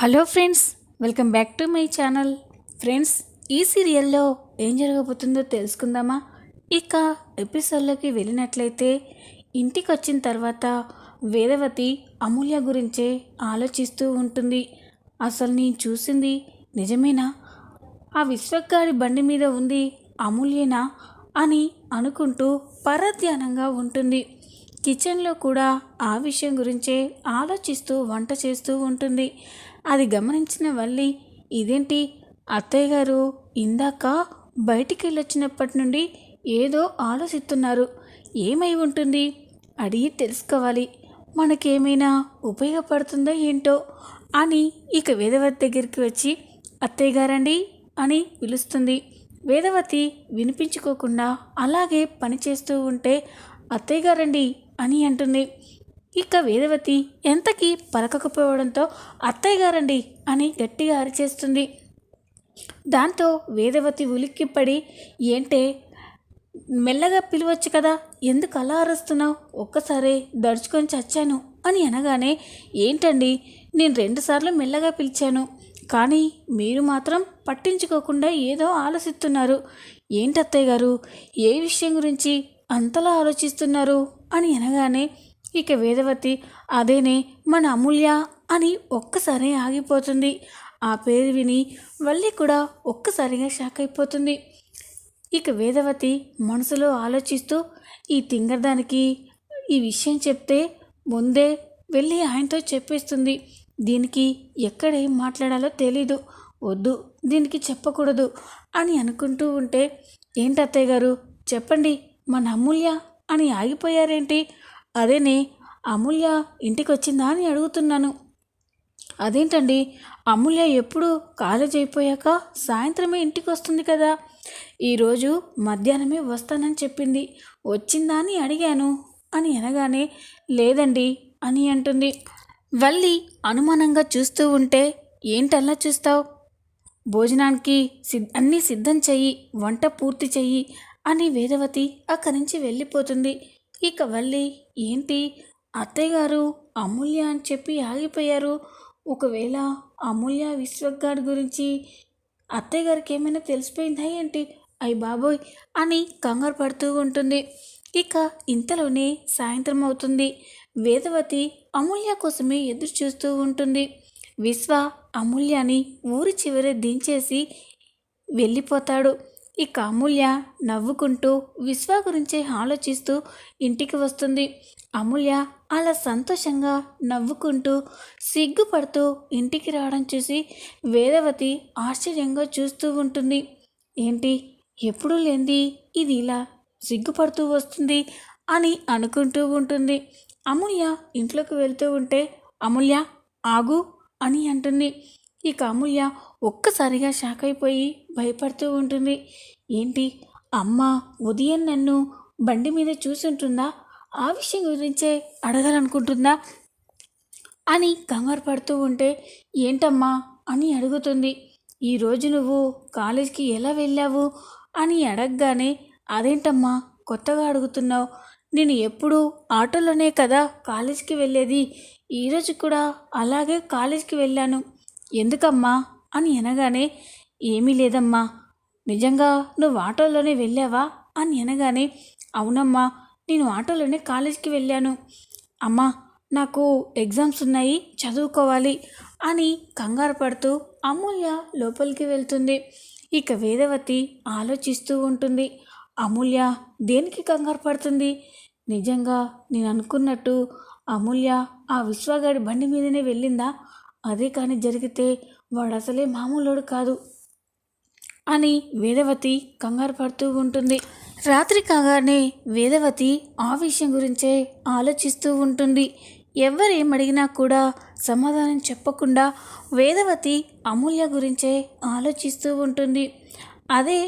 Hello friends welcome back to my channel. Friends ఈ సీరియల్లో ఏం జరగబోతుందో తెలుసుకుందామా? ఇక ఎపిసోడ్లోకి వెళ్ళినట్లయితే ఇంటికి వచ్చిన తర్వాత వేదవతి అమూల్య గురించే ఆలోచిస్తూ ఉంటుంది. అసలు నేను చూసింది నిజమేనా? ఆ విశ్వగాడి బండి మీద ఉంది అమూల్యేనా అని అనుకుంటూ పరధ్యానంగా ఉంటుంది. కిచెన్లో కూడా ఆ విషయం గురించే ఆలోచిస్తూ వంట చేస్తూ ఉంటుంది. అది గమనించిన వల్లి ఇదేంటి? అత్తయ్య గారు ఇందాక బయటికి వెళ్ళొచ్చినప్పటి నుండి ఏదో ఆలోచిస్తున్నారు. ఏమై ఉంటుంది? అడిగి తెలుసుకోవాలి. మనకేమైనా ఉపయోగపడుతుందో ఏంటో అని ఇక వేదవతి దగ్గరికి వచ్చి అత్తయ్య గారండి అని పిలుస్తుంది. వేదవతి వినిపించుకోకుండా అలాగే పనిచేస్తూ ఉంటే అత్తయ్య గారండి అని అంటుంది. ఇక వేదవతి ఎంతకీ పలకకపోవడంతో అత్తయ్య గారండి అని గట్టిగా అరిచేస్తుంది. దాంతో వేదవతి ఉలిక్కిపడి ఏంటే మెల్లగా పిలవచ్చు కదా ఎందుకు అలా అరుస్తున్నావు? ఒక్కసారే దడుచుకొని చచ్చాను అని అనగానే ఏంటండి నేను రెండుసార్లు మెల్లగా పిలిచాను కానీ మీరు మాత్రం పట్టించుకోకుండా ఏదో ఆలోచిస్తున్నారు. ఏంటత్తయ్య గారు ఏ విషయం గురించి అంతలా ఆలోచిస్తున్నారు? అని అనగానే ఇక వేదవతి అదేనే మన అమూల్య అని ఒక్కసారి ఆగిపోతుంది. ఆ పేరు విని వల్లి కూడా ఒక్కసారిగా షాక్ అయిపోతుంది. ఇక వేదవతి మనసులో ఆలోచిస్తూ ఈ తింగర్దానికి ఈ విషయం చెప్తే ముందే వెళ్ళి ఆయనతో చెప్పేస్తుంది. దీనికి ఎక్కడ ఏం మాట్లాడాలో తెలీదు. వద్దు దీనికి చెప్పకూడదు అని అనుకుంటూ ఉంటే ఏంటత్తయ్య గారు చెప్పండి మన అమూల్య అని ఆగిపోయారేంటి? అదేనే అమూల్య ఇంటికి వచ్చిందా అని అడుగుతున్నాను. అదేంటండి అమూల్య ఎప్పుడు కాలేజ్ అయిపోయాక సాయంత్రమే ఇంటికి వస్తుంది కదా. ఈరోజు మధ్యాహ్నమే వస్తానని చెప్పింది. వచ్చిందా అని అడిగాను. అని అనగానే లేదండి అని అంటుంది. వల్లి అనుమానంగా చూస్తూ ఉంటే ఏంటల్లా చూస్తావు? భోజనానికి సిద్ అన్నీ సిద్ధం చెయ్యి వంట పూర్తి చెయ్యి అని వేదవతి అక్కడి నుంచి వెళ్ళిపోతుంది. ఇక వల్లి ఏంటి? అత్తయ్య గారు అమూల్య అని చెప్పి ఆగిపోయారు. ఒకవేళ అమూల్య విశ్వగాడ్ గురించి అత్తయ్య గారికి ఏమైనా తెలిసిపోయిందా ఏంటి? అయ్యి బాబోయ్ అని కంగారు పడుతూ ఉంటుంది. ఇక ఇంతలోనే సాయంత్రం అవుతుంది. వేదవతి అమూల్య కోసమే ఎదురు చూస్తూ ఉంటుంది. విశ్వ అమూల్యని ఊరి చివరే దించేసి వెళ్ళిపోతాడు. ఇక అమూల్య నవ్వుకుంటూ విశ్వ గురించే ఆలోచిస్తూ ఇంటికి వస్తుంది. అమూల్య అలా సంతోషంగా నవ్వుకుంటూ సిగ్గుపడుతూ ఇంటికి రావడం చూసి వేదవతి ఆశ్చర్యంగా చూస్తూ ఉంటుంది. ఏంటి? ఎప్పుడూ లేంది ఇది ఇలా సిగ్గుపడుతూ వస్తుంది అని అనుకుంటూ ఉంటుంది. అమూల్య ఇంట్లోకి వెళ్తూ ఉంటే అమూల్య ఆగు అని అంటుంది. ఇక అమూల్య ఒక్కసారిగా షాక్ అయిపోయి భయపడుతూ ఉంటుంది. ఏంటి? అమ్మ ఉదయం నన్ను బండి మీద చూసుంటుందా? ఆ విషయం గురించే అడగాలనుకుంటుందా? అని కంగారు పడుతూ ఉంటే ఏంటమ్మా? అని అడుగుతుంది. ఈరోజు నువ్వు కాలేజ్కి ఎలా వెళ్ళావు? అని అడగగానే అదేంటమ్మా? కొత్తగా అడుగుతున్నావు. నేను ఎప్పుడు ఆటోలోనే కదా కాలేజ్కి వెళ్ళేది? ఈరోజు కూడా అలాగే కాలేజ్కి వెళ్ళాను. ఎందుకమ్మా? అని అనగానే ఏమీ లేదమ్మా. నిజంగా నువ్వు ఆటోలోనే వెళ్ళావా? అని అనగానే అవునమ్మా. నేను ఆటోలోనే కాలేజ్కి వెళ్ళాను. అమ్మా నాకు ఎగ్జామ్స్ ఉన్నాయి. చదువుకోవాలి అని కంగారు పడుతూ అమూల్య లోపలికి వెళ్తుంది. ఇక వేదవతి ఆలోచిస్తూ ఉంటుంది. అమూల్య దేనికి కంగారు పడుతుంది? నిజంగా నేను అనుకున్నట్టు అమూల్య ఆ విశ్వగాడి బండి మీదనే వెళ్ళిందా? అదే కానీ జరిగితే వాడు అసలే మామూలుడు కాదు అని వేదవతి కంగారు పడుతూ ఉంటుంది. రాత్రి కాగానే వేదవతి ఆ విషయం గురించే ఆలోచిస్తూ ఉంటుంది. ఎవరేం అడిగినా కూడా సమాధానం చెప్పకుండా వేదవతి అమూల్య గురించే ఆలోచిస్తూ ఉంటుంది. అదే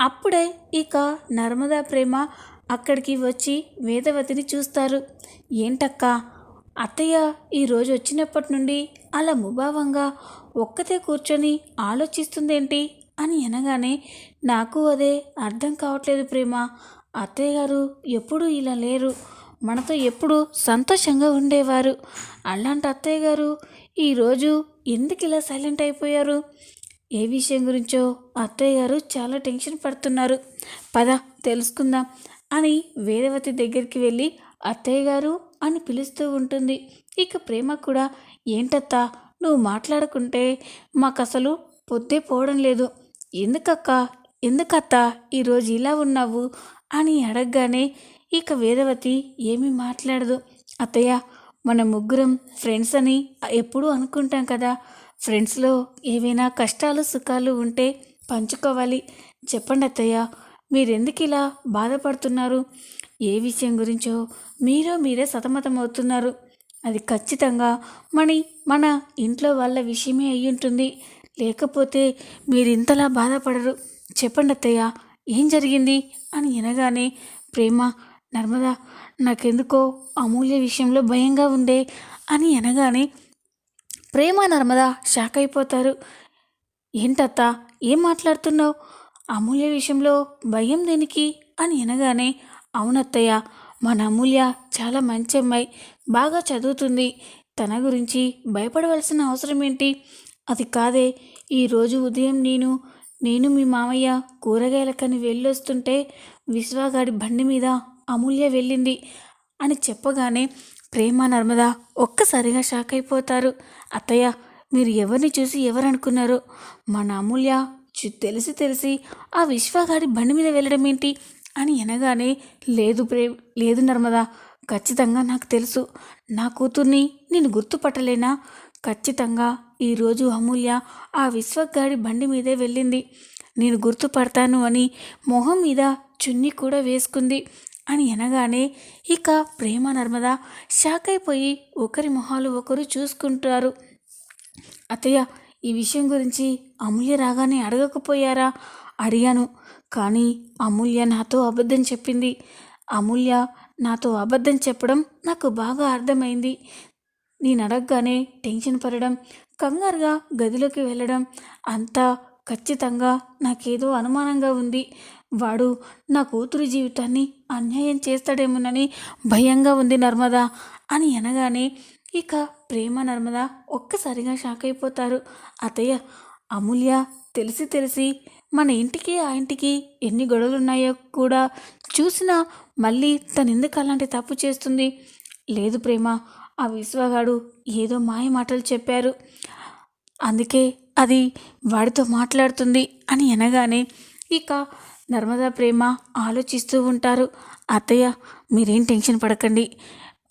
అప్పుడే ఇక నర్మదా ప్రేమ అక్కడికి వచ్చి వేదవతిని చూస్తారు. ఏంటక్కా? అత్తయ్య ఈరోజు వచ్చినప్పటి నుండి అలా ముభావంగా ఒక్కతే కూర్చొని ఆలోచిస్తుందేంటి అని అనగానే నాకు అదే అర్థం కావట్లేదు ప్రేమ. అత్తయ్య గారు ఎప్పుడూ ఇలా లేరు. మనతో ఎప్పుడు సంతోషంగా ఉండేవారు. అలాంటి అత్తయ్య గారు ఈరోజు ఎందుకు ఇలా సైలెంట్ అయిపోయారు? ఏ విషయం గురించో అత్తయ్య గారు చాలా టెన్షన్ పడుతున్నారు. పద తెలుసుకుందాం అని వేదవతి దగ్గరికి వెళ్ళి అత్తయ్య గారు అని పిలుస్తూ ఉంటుంది. ఇక ప్రేమ కూడా ఏంటత్తా నువ్వు మాట్లాడుకుంటే మాకు అసలు పొద్దే పోవడం లేదు. ఎందుకక్క ఎందుకత్త ఈరోజు ఇలా ఉన్నావు? అని అడగగానే ఇక వేదవతి ఏమీ మాట్లాడదు. అత్తయ్య మన ముగ్గురం ఫ్రెండ్స్ అని ఎప్పుడూ అనుకుంటాం కదా. ఫ్రెండ్స్లో ఏవైనా కష్టాలు సుఖాలు ఉంటే పంచుకోవాలి. చెప్పండి అత్తయ్య మీరెందుకు ఇలా బాధపడుతున్నారు? ఏ విషయం గురించో మీరో మీరే సతమతమవుతున్నారు. అది ఖచ్చితంగా మణి మన ఇంట్లో వాళ్ళ విషయమే అయి ఉంటుంది లేకపోతే మీరు ఇంతలా బాధపడరు. చెప్పండి అత్తయ్య ఏం జరిగింది? అని వినగానే ప్రేమ నర్మదా నాకెందుకో అమూల్య విషయంలో భయంగా ఉందే అని అనగానే ప్రేమ నర్మద షాక్ అయిపోతారు ఏంటత్తా ఏం మాట్లాడుతున్నావు? అమూల్య విషయంలో భయం దేనికి అని అనగానే అవునత్తయ్య మన అమూల్య చాలా మంచి అమ్మాయి. బాగా చదువుతుంది. తన గురించి భయపడవలసిన అవసరం ఏంటి? అది కాదే ఈరోజు ఉదయం నేను నేను మీ మామయ్య కూరగాయలకని వెళ్ళొస్తుంటే విశ్వాగాడి బండి మీద అమూల్య వెళ్ళింది అని చెప్పగానే ప్రేమ నర్మద ఒక్కసారిగా షాక్ అయిపోతారు. అత్తయ్య మీరు ఎవరిని చూసి ఎవరనుకున్నారు? మన అమూల్య తెలిసి తెలిసి ఆ విశ్వగాడి బండి మీద వెళ్ళడం ఏంటి? అని అనగానే లేదు ప్రే లేదు నర్మదా ఖచ్చితంగా నాకు తెలుసు. నా కూతుర్ని నేను గుర్తుపట్టలేనా? ఖచ్చితంగా ఈరోజు అమూల్య ఆ విశ్వగాడి బండి మీదే వెళ్ళింది. నేను గుర్తుపడతాను అని మొహం మీద చున్నీ కూడా వేసుకుంది అని అనగానే ఇక ప్రేమ నర్మద షాక్ అయిపోయి ఒకరి మొహాలు ఒకరు చూసుకుంటారు. అత్తయ్య ఈ విషయం గురించి అమూల్య రాగానే అడగకపోయారా? అడిగాను. కానీ అమూల్య నాతో అబద్ధం చెప్పింది. అమూల్య నాతో అబద్ధం చెప్పడం నాకు బాగా అర్థమైంది. నేను అడగగానే టెన్షన్ పడడం కంగారుగా గదిలోకి వెళ్ళడం అంతా ఖచ్చితంగా నాకేదో అనుమానంగా ఉంది. వాడు నా కూతురు జీవితాన్ని అన్యాయం చేస్తాడేమోనని భయంగా ఉంది నర్మదా అని అనగానే ఇక ప్రేమ నర్మద ఒక్కసారిగా షాక్ అయిపోతారు. అతయ్య అమూల్య తెలిసి తెలిసి మన ఇంటికి ఆ ఇంటికి ఎన్ని గొడవలు ఉన్నాయో కూడా చూసినా మళ్ళీ తను ఎందుకు అలాంటి తప్పు చేస్తుంది? లేదు ప్రేమ ఆ విశ్వగాడు ఏదో మాయ మాటలు చెప్పారు. అందుకే అది వాడితో మాట్లాడుతుంది అని అనగానే ఇక నర్మదా ప్రేమ ఆలోచిస్తూ ఉంటారు. అత్తయ్య మీరేం టెన్షన్ పడకండి.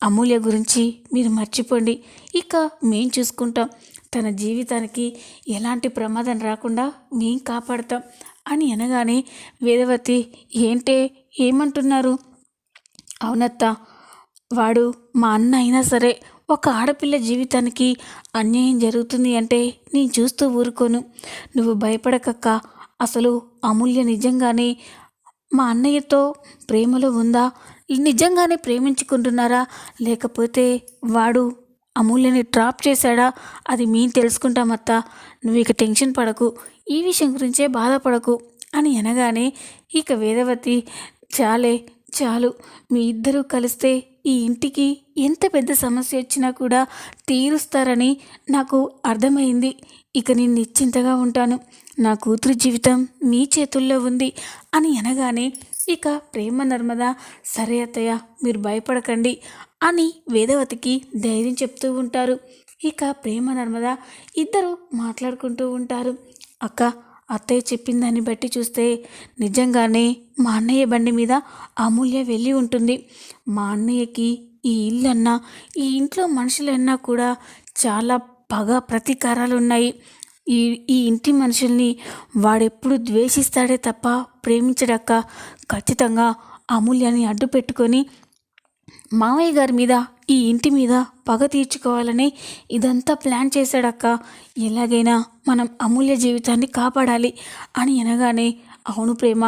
అమూల్య గురించి మీరు మర్చిపోండి. ఇక మేం చూసుకుంటాం. తన జీవితానికి ఎలాంటి ప్రమాదం రాకుండా మేం కాపాడతాం అని అనగానే వేదవతి ఏంటే? ఏమంటున్నారు? అవునత్త వాడు మా అన్న అయినా సరే ఒక ఆడపిల్ల జీవితానికి అన్యాయం జరుగుతుంది అంటే నేను చూస్తూ ఊరుకోను. నువ్వు భయపడకక్క. అసలు అమూల్య నిజంగానే మా అన్నయ్యతో ప్రేమలో ఉందా? నిజంగానే ప్రేమించుకుంటున్నారా? లేకపోతే వాడు అమూల్యని డ్రాప్ చేశాడా? అది మేము తెలుసుకుంటామత్తా నువ్వు ఇక టెన్షన్ పడకు. ఈ విషయం గురించే బాధపడకు అని అనగానే ఇక వేదవతి చాలే చాలు. మీ ఇద్దరూ కలిస్తే ఈ ఇంటికి ఎంత పెద్ద సమస్య వచ్చినా కూడా తీరుస్తారని నాకు అర్థమైంది. ఇక నేను నిశ్చింతగా ఉంటాను. నా కూతురు జీవితం మీ చేతుల్లో ఉంది అని అనగానే ఇక ప్రేమ నర్మద సరే అత్తయ్య మీరు భయపడకండి అని వేదవతికి ధైర్యం చెప్తూ ఉంటారు. ఇక ప్రేమ నర్మద ఇద్దరు మాట్లాడుకుంటూ ఉంటారు. అక్క అత్తయ్య చెప్పిన దాన్ని బట్టి చూస్తే నిజంగానే మా అన్నయ్య బండి మీద అమూల్య వెళ్ళి ఉంటుంది. మా అన్నయ్యకి ఈ ఇల్లన్నా ఈ ఇంట్లో మనుషులన్నా కూడా చాలా పగ ప్రతీకారాలు ఉన్నాయి ఈ ఈ ఇంటి మనుషుల్ని వాడెప్పుడు ద్వేషిస్తాడే తప్ప ప్రేమించడక్క ఖచ్చితంగా అమూల్యాన్ని అడ్డు పెట్టుకొని మావయ్య గారి మీద ఈ ఇంటి మీద పగ తీర్చుకోవాలని ఇదంతా ప్లాన్ చేశాడక్క. ఎలాగైనా మనం అమూల్య జీవితాన్ని కాపాడాలి అని అనగానే అవును ప్రేమ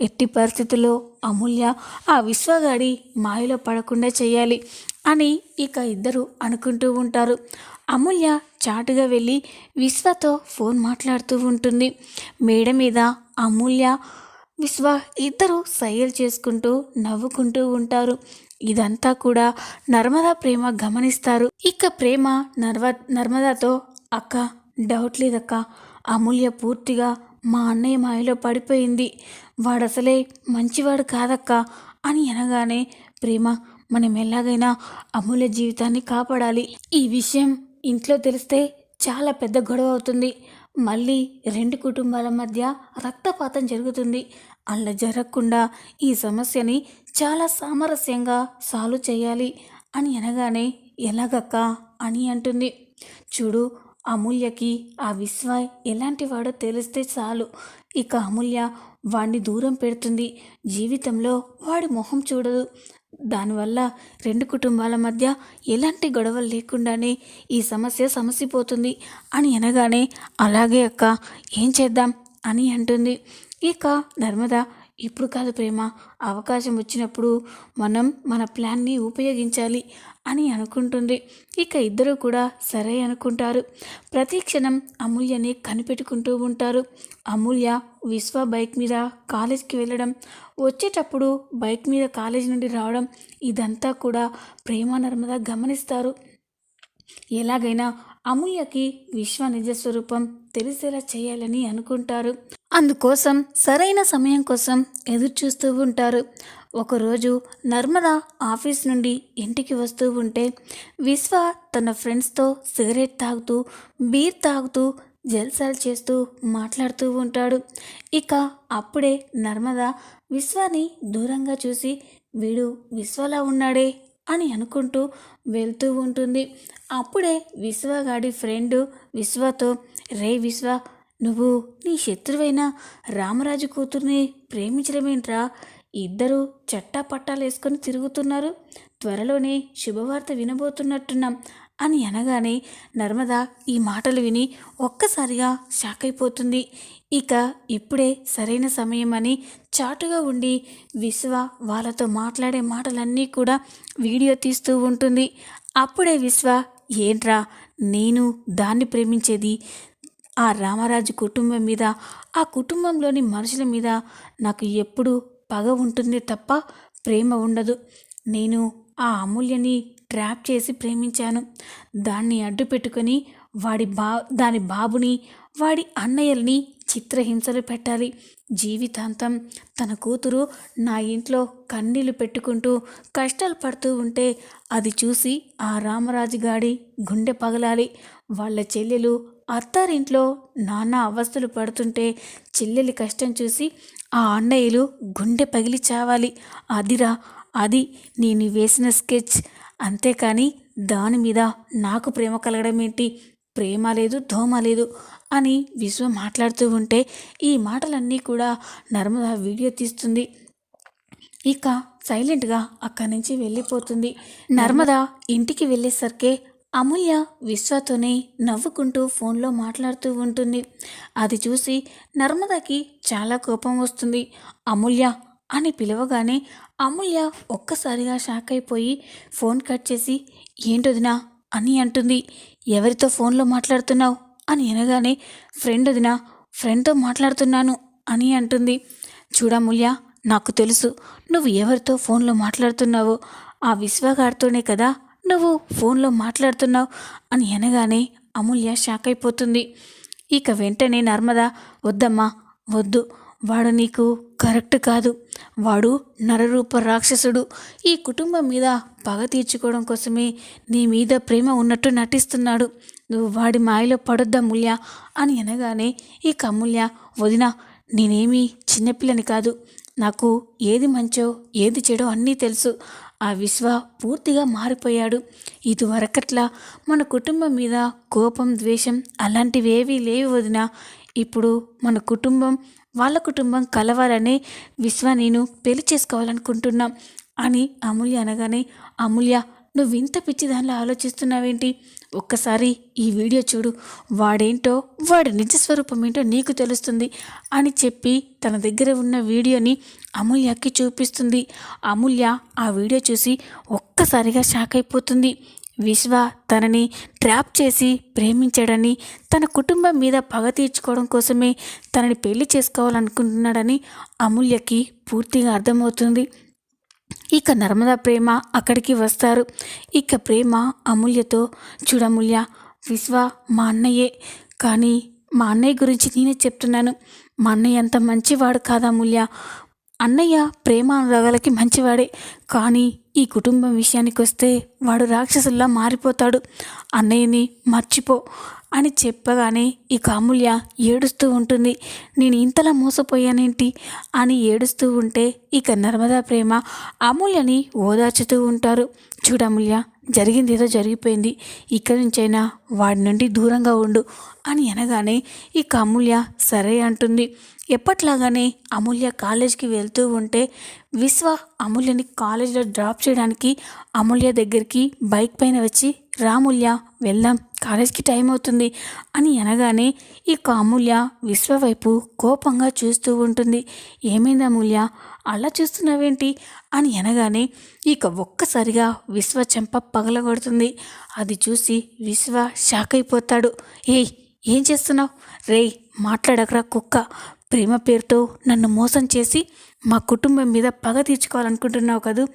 ఎట్టి పరిస్థితుల్లో అమూల్య ఆ విశ్వగాడి మాయలో పడకుండా చేయాలి అని ఇక ఇద్దరు అనుకుంటూ ఉంటారు. అమూల్య చాటుగా వెళ్ళి విశ్వతో ఫోన్ మాట్లాడుతూ ఉంటుంది. మేడ మీద అమూల్య విశ్వ ఇద్దరు సయ్యలు చేసుకుంటూ నవ్వుకుంటూ ఉంటారు. ఇదంతా కూడా నర్మదా ప్రేమ గమనిస్తారు. ఇక ప్రేమ నర్వ నర్మదాతో అక్క డౌట్ లేదక్క. అమూల్య పూర్తిగా మా అన్నయ్య మాయలో పడిపోయింది. వాడసలే మంచివాడు కాదక్క అని అనగానే ప్రేమ మనం ఎలాగైనా అమూల్య జీవితాన్ని కాపాడాలి. ఈ విషయం ఇంట్లో తెలిస్తే చాలా పెద్ద గొడవ అవుతుంది. మళ్ళీ రెండు కుటుంబాల మధ్య రక్తపాతం జరుగుతుంది. అలా జరగకుండా ఈ సమస్యని చాలా సామరస్యంగా సాల్వ్ చేయాలి అని అనగానే ఎలాగక్క? అని అంటుంది. చూడు అమూల్యకి ఆ విశ్వాయ్ ఎలాంటి వాడో తెలిస్తే చాలు. ఇక అమూల్య వాడిని దూరం పెడుతుంది. జీవితంలో వాడి మొహం చూడదు. దానివల్ల రెండు కుటుంబాల మధ్య ఎలాంటి గొడవలు లేకుండానే ఈ సమస్య సమసిపోతుంది అని అనగానే అలాగే అక్క ఏం చేద్దాం? అని అంటుంది. ఇక నర్మద ఇప్పుడు కాదు ప్రేమ అవకాశం వచ్చినప్పుడు మనం మన ప్లాన్ని ఉపయోగించాలి అని అనుకుంటుంది ఇక ఇద్దరు కూడా సరే అనుకుంటారు. ప్రతి క్షణం అమూల్యని కనిపెట్టుకుంటూ ఉంటారు. అమూల్య విశ్వ బైక్ మీద కాలేజ్కి వెళ్ళడం వచ్చేటప్పుడు బైక్ మీద కాలేజ్ నుండి రావడం ఇదంతా కూడా ప్రేమ నర్మద గమనిస్తారు. ఎలాగైనా అమూల్యకి విశ్వ నిజ స్వరూపం తెలిసేలా చేయాలని అనుకుంటారు. అందుకోసం సరైన సమయం కోసం ఎదురు చూస్తూ ఉంటారు. ఒకరోజు నర్మద ఆఫీస్ నుండి ఇంటికి వస్తూ ఉంటే విశ్వ తన ఫ్రెండ్స్తో సిగరెట్ తాగుతూ బీర్ తాగుతూ జల్సాలు చేస్తూ మాట్లాడుతూ ఉంటాడు. ఇక అప్పుడే నర్మద విశ్వాని దూరంగా చూసి వీడు విశ్వలా ఉన్నాడే? అని అనుకుంటూ వెళ్తూ ఉంటుంది. అప్పుడే విశ్వగాడి ఫ్రెండ్ విశ్వతో రే విశ్వ నువ్వు నీ శత్రువైన రామరాజు కూతుర్ని ప్రేమించడమేంట్రా? ఇద్దరూ చట్టా పట్టాలు వేసుకొని తిరుగుతున్నారు. త్వరలోనే శుభవార్త వినబోతున్నట్టున్నాం అని అనగానే నర్మద ఈ మాటలు విని ఒక్కసారిగా షాక్ అయిపోతుంది ఇక ఇప్పుడే సరైన సమయం అని చాటుగా ఉండి విశ్వ వాళ్ళతో మాట్లాడే మాటలన్నీ కూడా వీడియో తీస్తూ ఉంటుంది. అప్పుడే విశ్వ ఏంట్రా నేను దాన్ని ప్రేమించేది ఆ రామరాజు కుటుంబం మీద. ఆ కుటుంబంలోని మనుషుల మీద నాకు ఎప్పుడు పగ ఉంటుంది తప్ప ప్రేమ ఉండదు. నేను ఆ అమూల్యని ట్రాప్ చేసి ప్రేమించాను. దాన్ని అడ్డు పెట్టుకొని వాడి బా దాని బాబుని వాడి అన్నయ్యల్ని చిత్రహింసలు పెట్టాలి. జీవితాంతం తన కూతురు నా ఇంట్లో కన్నీళ్ళు పెట్టుకుంటూ కష్టాలు పడుతూ ఉంటే అది చూసి ఆ రామరాజు గాడి గుండె పగలాలి. వాళ్ళ చెల్లెలు అత్తారింట్లో నానా అవస్థలు పడుతుంటే చెల్లెలి కష్టం చూసి ఆ అన్నయ్యలు గుండె పగిలి చావాలి. అదిరా అది నేను వేసిన స్కెచ్. అంతేకాని దాని మీద నాకు ప్రేమ కలగడం ఏంటి ప్రేమ లేదు దోమ లేదు. అని విశ్వ మాట్లాడుతూ ఉంటే ఈ మాటలన్నీ కూడా నర్మద వీడియో తీస్తుంది. ఇక సైలెంట్గా అక్కడి నుంచి వెళ్ళిపోతుంది. నర్మద ఇంటికి వెళ్ళేసరికే అమూల్య విశ్వతోనే నవ్వుకుంటూ ఫోన్లో మాట్లాడుతూ ఉంటుంది. అది చూసి నర్మదకి చాలా కోపం వస్తుంది. అమూల్య అని పిలవగానే అమూల్య ఒక్కసారిగా షాక్ అయిపోయి ఫోన్ కట్ చేసి ఏంటొదినా? అని అంటుంది. ఎవరితో ఫోన్లో మాట్లాడుతున్నావు? అని అనగానే ఫ్రెండ్ వదినా ఫ్రెండ్తో మాట్లాడుతున్నాను అని అంటుంది. చూడమూల్య నాకు తెలుసు నువ్వు ఎవరితో ఫోన్లో మాట్లాడుతున్నావో ఆ విశ్వగాడితోనే కదా నువ్వు ఫోన్లో మాట్లాడుతున్నావు అని అనగానే అమూల్య షాక్ అయిపోతుంది. ఇక వెంటనే నర్మద వద్దమ్మా వద్దు వాడు నీకు కరెక్ట్ కాదు వాడు నరరూప రాక్షసుడు. ఈ కుటుంబం మీద పగ తీర్చుకోవడం కోసమే నీ మీద ప్రేమ ఉన్నట్టు నటిస్తున్నాడు. నువ్వు వాడి మాయలో పడొద్దా అమూల్య అని అనగానే ఈ కమూల్య వదిన నేనేమీ చిన్నపిల్లని కాదు. నాకు ఏది మంచో ఏది చెడో అన్నీ తెలుసు. ఆ విశ్వ పూర్తిగా మారిపోయాడు. ఇదివరకట్లా మన కుటుంబం మీద కోపం ద్వేషం అలాంటివేవీ లేవి వదిన. ఇప్పుడు మన కుటుంబం వాళ్ళ కుటుంబం కలవాలని విశ్వ నేను పెళ్ళి చేసుకోవాలనుకుంటున్నాం అని అమూల్య అనగానే అమూల్య నువ్వు ఇంత పిచ్చి దానిలో ఆలోచిస్తున్నావేంటి? ఒక్కసారి ఈ వీడియో చూడు. వాడేంటో వాడి నిజస్వరూపం ఏంటో నీకు తెలుస్తుంది అని చెప్పి తన దగ్గర ఉన్న వీడియోని అమూల్యకి చూపిస్తుంది. అమూల్య ఆ వీడియో చూసి ఒక్కసారిగా షాక్ అయిపోతుంది. విశ్వ తనని ట్రాప్ చేసి ప్రేమించాడని తన కుటుంబం మీద పగ తీర్చుకోవడం కోసమే తనని పెళ్ళి చేసుకోవాలనుకుంటున్నాడని అమూల్యకి పూర్తిగా అర్థమవుతుంది. ఇక నర్మదా ప్రేమ అక్కడికి వస్తారు. ఇక ప్రేమ అమూల్యతో చూడమూల్య విశ్వ మా అన్నయ్యే. కానీ మా అన్నయ్య గురించి నేనే చెప్తున్నాను. మా అన్నయ్య అంత మంచివాడు కాదా అమూల్య? అన్నయ్య ప్రేమ అనురాగాలకి మంచివాడే. కానీ ఈ కుటుంబం విషయానికి వస్తే వాడు రాక్షసుల్లా మారిపోతాడు. అన్నయ్యని మర్చిపో అని చెప్పగానే ఇక అమూల్య ఏడుస్తూ ఉంటుంది. నేను ఇంతలా మోసపోయానేంటి? అని ఏడుస్తూ ఉంటే ఇక నర్మదా ప్రేమ అమూల్యని ఓదార్చుతూ ఉంటారు. చూడమూల్య జరిగింది ఏదో జరిగిపోయింది. ఇక్కడి నుంచైనా వాడి నుండి దూరంగా ఉండు అని అనగానే ఇక అమూల్య సరే అంటుంది. ఎప్పట్లాగానే అమూల్య కాలేజ్కి వెళ్తూ ఉంటే విశ్వ అమూల్యని కాలేజీలో డ్రాప్ చేయడానికి అమూల్య దగ్గరికి బైక్ పైన వచ్చి రామూల్య వెళ్దాం కాలేజ్కి టైం అవుతుంది అని అనగానే ఇక అమూల్య విశ్వ వైపు కోపంగా చూస్తూ ఉంటుంది. ఏమైంది అమూల్య? అలా చూస్తున్నావేంటి? అని అనగానే ఇక ఒక్కసారిగా విశ్వ చెంప పగలగొడుతుంది. అది చూసి విశ్వ షాక్ అయిపోతాడు. ఏయ్ ఏం చేస్తున్నావు? రేయ్ మాట్లాడకరా కుక్క. ప్రేమ పేరుతో నన్ను మోసం చేసి మా కుటుంబం మీద పగ తీర్చుకోవాలనుకుంటున్నావు కదూ?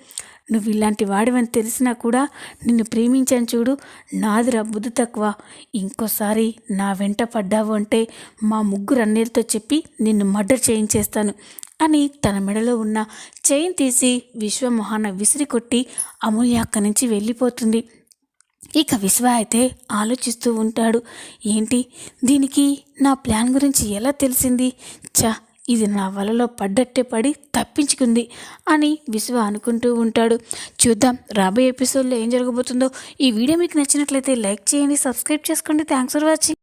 నువ్వు ఇలాంటి వాడివని తెలిసినా కూడా నిన్ను ప్రేమించాను చూడు. నాదిరా బుద్ధి తక్కువ. ఇంకోసారి నా వెంట పడ్డావు అంటే మా ముగ్గురు అన్నయ్యలతో చెప్పి నిన్ను మర్డర్ చేయించేస్తాను అని తన మెడలో ఉన్న చైన్ తీసి విశ్వమోహన విసిరి కొట్టి అమూల్య అక్కడి నుంచి వెళ్ళిపోతుంది. ఇక విశ్వ అయితే ఆలోచిస్తూ ఉంటాడు. ఏంటి? దీనికి నా ప్లాన్ గురించి ఎలా తెలిసింది? చా ఇది నా వలలో పడ్డట్టే పడి తప్పించుకుంది అని విశ్వ అనుకుంటూ ఉంటాడు. చూద్దాం రాబోయే ఎపిసోడ్లో ఏం జరగబోతుందో. ఈ వీడియో మీకు నచ్చినట్లయితే లైక్ చేయండి సబ్స్క్రైబ్ చేసుకోండి. Thanks for watching.